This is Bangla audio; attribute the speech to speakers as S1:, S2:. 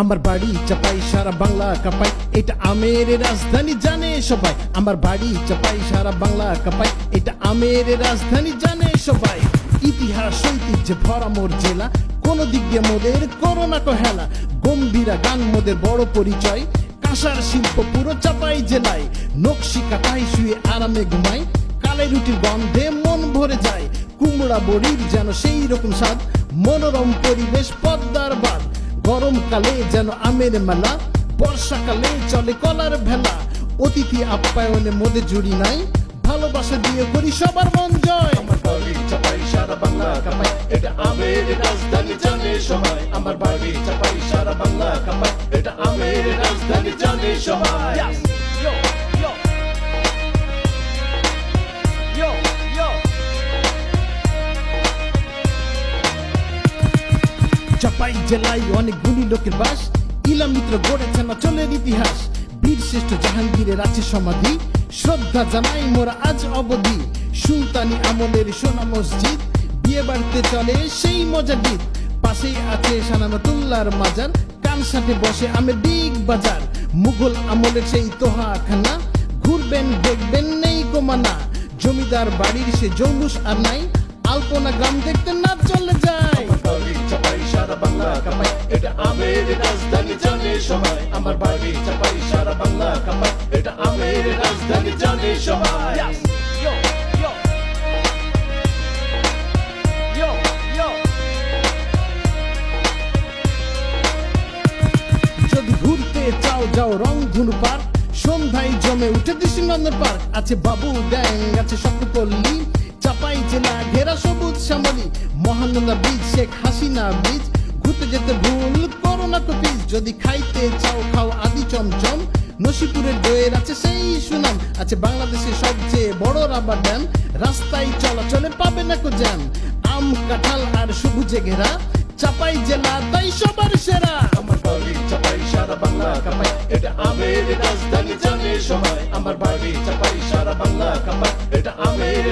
S1: আমার বাড়ি চাপাই, সারা বাংলা কাপাই। এটা আমের রাজধানী জানে সবাই। আমার বাড়ি চাপাই, সারা বাংলা কাপাই। এটা আমের রাজধানী জানে সবাই। ইতিহাস, ঐতিহ্যে ভরা মোর জেলা। কোন দিক দিয়ে মোদের করোনা কহেলা। গম্ভীরা গান মোদের বড় পরিচয়। কাঁসার শিল্প পুরো চাপাই জেলায়। নকশি কাটাই শুয়ে আরামে ঘুমাই। কালে রুটির গন্ধে মন ভরে যায়। কুমড়া বড়ির যেন সেই রকম স্বাদ। মনোরম পরিবেশ, পদ্মার বাদ গরমকালে যেন আমের মেলা, বর্ষাকালে চলে কলার ভেলা। অতিথি আপ্যায়নে মধ্যে জুড়ি নাই, ভালোবাসা দিয়ে করি সবার মন জয়।
S2: আমার বাড়ি চাপাই সারা বাংলা কামাই এটা আমের রাজধানী জানে সবাই। আমার বাড়ি চাপাই সারা বাংলা কামাই এটা আমের রাজধানী জানে সবাই।
S1: চাপাই জেলায় অনেকগুলি লোকের বাস। ইলাম মিত্র গড়েছেন অচলের ইতিহাস। বীর শ্রেষ্ঠ জাহাঙ্গীরের আছে সমাধি। শ্রদ্ধা জানাই মোরা আজ অবধি। সুলতানি আমলের সোনা মসজিদ। বিয়ে বাড়িতে চলে সেই মজা গীত। পাশেই আছে সানামতুল্লাহর মাজার। কানসাটে বসে আমের বিগ বাজার। মুঘল আমলের সেই তোহা খানা ঘুরবেন, দেখবেন নেই গোমানা জমিদার বাড়ির সে জৌলুস আর নাই। আলপনা গ্রাম দেখতে না চলে
S2: কাপাই। এটা আমের রাজধানী জানে সবাই। আমার বাড়ি চাপাই সারা বাংলা কাপাই। এটা আমের রাজধানী জানে সবাই.
S1: যদি ঘুরতে চাও যাও রং ধনু পার্ক। সন্ধ্যায় জমে উঠে দৃষ্টিনন্দন পার্ক। আছে বাবু ড্যাং আছে শক্তপল্লী চাপাই জেলা ঘেরা সবুজ শ্যামলী। মহানন্দা বীজ শেখ হাসিনা বীজ। ঘুরতে যেতে ভুল করোনা কপিস যদি খাইতে চাও, খাও আদি চমচম। নসিপুরের দইয়ের আছে সেই সুনাম। আছে বাংলাদেশের সবচেয়ে বড় রাবার ড্যাম। রাস্তায় চলাচলে পাবে না কো জ্যাম। আম, কাঁঠাল আর সবুজে ঘেরা। চাপাই জেলা, তাই সবার সেরা।
S2: আমার বাড়ি চাপাই, সারা বাংলা কাপাই। এটা আমের রাজধানী জানে সবাই। আমার বাড়ি চাপাই, সারা বাংলা কাপাই। এটা আমের